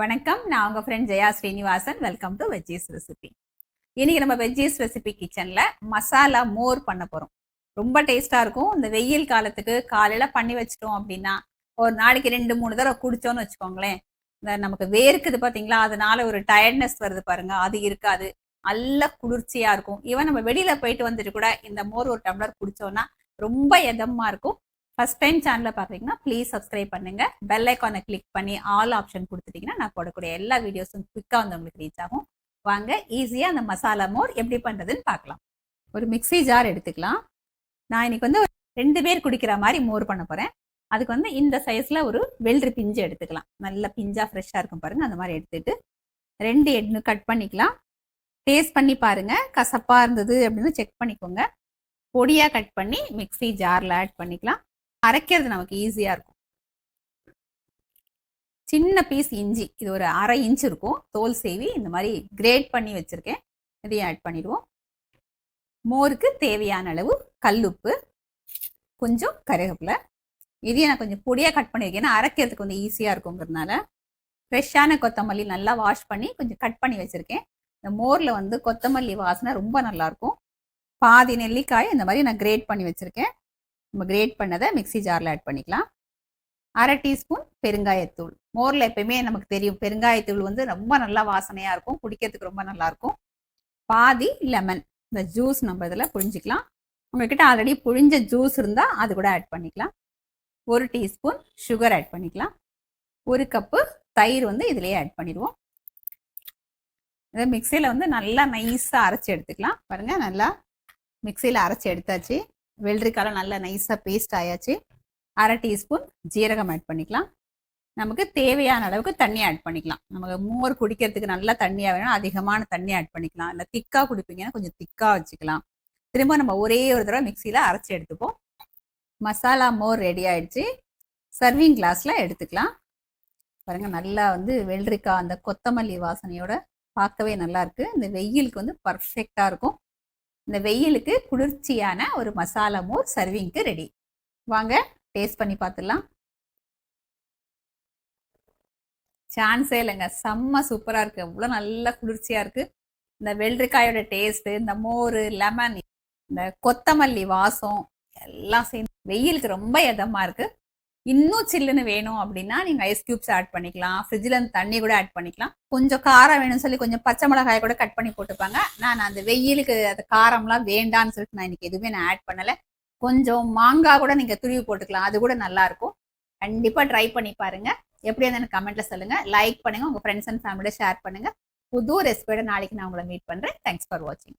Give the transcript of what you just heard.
வணக்கம். நான் உங்கள் friend Jaya Srinivasan. Welcome to veggies recipe இன்னைக்கு நம்ம வெஜ்ஜீஸ் ரெசிபி கிச்சனில் மசாலா மோர் பண்ண போகிறோம் ரொம்ப டேஸ்ட்டாக இருக்கும். இந்த வெயில் காலத்துக்கு காலையில் பண்ணி வச்சிட்டோம் அப்படின்னா ஒரு நாளைக்கு ரெண்டு மூணு தடவை குடித்தோன்னு வச்சுக்கோங்களேன். இந்த நமக்கு வேர்க்குது பார்த்தீங்களா அதனால ஒரு டயர்ட்னஸ் வருது பாருங்கள் அது இருக்காது. நல்ல குளிர்ச்சியாக இருக்கும். ஈவன் நம்ம வெளியில் போயிட்டு வந்துட்டு கூட இந்த மோர் ஒரு டம்ளர் குடித்தோன்னா ரொம்ப எதமாக இருக்கும். ஃபர்ஸ்ட் டைம் சேனலை பார்த்தீங்கன்னா ப்ளீஸ் சப்ஸ்கிரைப் பண்ணுங்கள் பெல் ஐக்கானை கிளிக் பண்ணி ஆல் ஆப்ஷன் கொடுத்துட்டீங்கன்னா நான் போடக்கூடிய எல்லா வீடியோஸும் குவிக்காக வந்து உங்களுக்கு ரீச் ஆகும். வாங்க ஈஸியாக அந்த மசாலா மோர் எப்படி பண்ணுறதுன்னு பார்க்கலாம். ஒரு மிக்சி ஜார் எடுத்துக்கலாம். நான் இன்னைக்கு வந்து ரெண்டு பேர் குடிக்கிற மாதிரி மோர் பண்ண போகிறேன் அதுக்கு வந்து இந்த சைஸில் ஒரு வெள்ளரி பிஞ்சு எடுத்துக்கலாம். நல்ல பிஞ்சாக ஃப்ரெஷ்ஷாக இருக்கும் பாருங்கள் அந்த மாதிரி எடுத்துட்டு ரெண்டு எட்னு கட் பண்ணிக்கலாம். டேஸ்ட் பண்ணி பாருங்கள் கசப்பாக இருந்தது அப்படின்னு செக் பண்ணிக்கோங்க. பொடியாக கட் பண்ணி மிக்ஸி ஜாரில் ஆட் பண்ணிக்கலாம். அரைக்கிறது நமக்கு ஈஸியாக இருக்கும். சின்ன பீஸ் இஞ்சி இது ஒரு அரை இன்ச் இருக்கும். தோல் சேவி இந்த மாதிரி கிரேட் பண்ணி வச்சுருக்கேன். இதையும் ஆட் பண்ணிடுவோம். மோருக்கு தேவையான அளவு கல்லுப்பு கொஞ்சம் கருவேப்பிலை. இதையும் நான் கொஞ்சம் பொடியாக கட் பண்ணியிருக்கேன் ஏன்னா அரைக்கிறதுக்கு கொஞ்சம் ஈஸியாக இருக்குங்கிறதுனால ஃப்ரெஷ்ஷான கொத்தமல்லி நல்லா வாஷ் பண்ணி கொஞ்சம் கட் பண்ணி வச்சுருக்கேன். இந்த மோரில் வந்து கொத்தமல்லி வாசனை ரொம்ப நல்லாயிருக்கும் பாதி நெல்லிக்காய் இந்த மாதிரி நான் கிரேட் பண்ணி வச்சுருக்கேன். நம்ம கிரேட் பண்ணதை மிக்ஸி ஜாரில் ஆட் பண்ணிக்கலாம். அரை டீஸ்பூன் பெருங்காயத்தூள் மோரில் எப்பயுமே நமக்கு தெரியும் பெருங்காயத்தூள் வந்து ரொம்ப நல்லா வாசனையாக இருக்கும் குடிக்கிறதுக்கு ரொம்ப நல்லாயிருக்கும் பாதி லெமன் இந்த ஜூஸ் நம்ம இதில் புழிஞ்சிக்கலாம். உங்ககிட்ட ஆல்ரெடி புழிஞ்ச ஜூஸ் இருந்தால் அது கூட ஆட் பண்ணிக்கலாம். ஒரு டீஸ்பூன் சுகர் ஆட் பண்ணிக்கலாம். ஒரு கப்பு தயிர் வந்து இதுலேயே ஆட் பண்ணிடுவோம். இதை மிக்சியில் வந்து நல்லா நைஸாக அரைச்சி எடுத்துக்கலாம். பாருங்கள் நல்லா மிக்சியில் அரைச்சி எடுத்தாச்சு. வெள்ளரிக்காலம் நல்லா நைஸாக பேஸ்ட் ஆயாச்சு. அரை டீஸ்பூன் ஜீரகம் ஆட் பண்ணிக்கலாம். நமக்கு தேவையான அளவுக்கு தண்ணி ஆட் பண்ணிக்கலாம். நமக்கு மோர் குடிக்கிறதுக்கு நல்லா தண்ணியாக வேணும் அதிகமான தண்ணி ஆட் பண்ணிக்கலாம். இல்லை திக்காக குடிப்பீங்கன்னா கொஞ்சம் திக்காக வச்சுக்கலாம். திரும்ப நம்ம ஒரே ஒரு தடவை மிக்சியில் அரைச்சி எடுத்துப்போம். மசாலா மோர் ரெடி ஆயிடுச்சு. சர்விங் கிளாஸில் எடுத்துக்கலாம். பாருங்கள் நல்லா வந்து வெள்ளரிக்காய் அந்த கொத்தமல்லி வாசனையோட பார்க்கவே நல்லாயிருக்கு இந்த வெயிலுக்கு வந்து பர்ஃபெக்டாக இருக்கும். இந்த வெயிலுக்கு குளிர்ச்சியான ஒரு மசாலா மோர் சர்விங்க்கு ரெடி வாங்க டேஸ்ட் பண்ணி பார்த்துடலாம் சான்ஸே இல்லைங்க. செம்ம சூப்பராக இருக்குது அவ்வளோ நல்லா குளிர்ச்சியாக இருக்குது இந்த வெள்ளரிக்காயோட டேஸ்ட்டு இந்த மோர் லெமன் இந்த கொத்தமல்லி வாசம் எல்லாம் சேர்ந்து வெயிலுக்கு ரொம்ப இதமாக இருக்குது இன்னும் சில்லுன்னு வேணும் அப்படின்னா நீங்கள் ஐஸ் கியூப்ஸ் ஆட் பண்ணிக்கலாம். ஃப்ரிட்ஜில் இருந்து தண்ணி கூட ஆட் பண்ணிக்கலாம். கொஞ்சம் காரம் வேணும்னு சொல்லி கொஞ்சம் பச்சை மிளகாய் கூட கட் பண்ணி போட்டுப்பாங்க. நான் அந்த வெயிலுக்கு அந்த காரம்லாம் வேண்டான்னு சொல்லிட்டு நான் இன்னைக்கு எதுவுமே நான் ஆட் பண்ணலை. கொஞ்சம் மாங்காய் கூட நீங்கள் துருவி போட்டுக்கலாம். அது கூட நல்லா இருக்கும். கண்டிப்பாக ட்ரை பண்ணி பாருங்க. எப்படி எனக்கு கமெண்ட்ல சொல்லுங்க. லைக் பண்ணுங்க. உங்க ஃப்ரெண்ட்ஸ் அண்ட் ஃபேமிலியோட ஷேர் பண்ணுங்க. புது ரெசிபியோட நாளைக்கு நான் உங்களை மீட் பண்றேன். தேங்க்ஸ் ஃபார் வாட்சிங்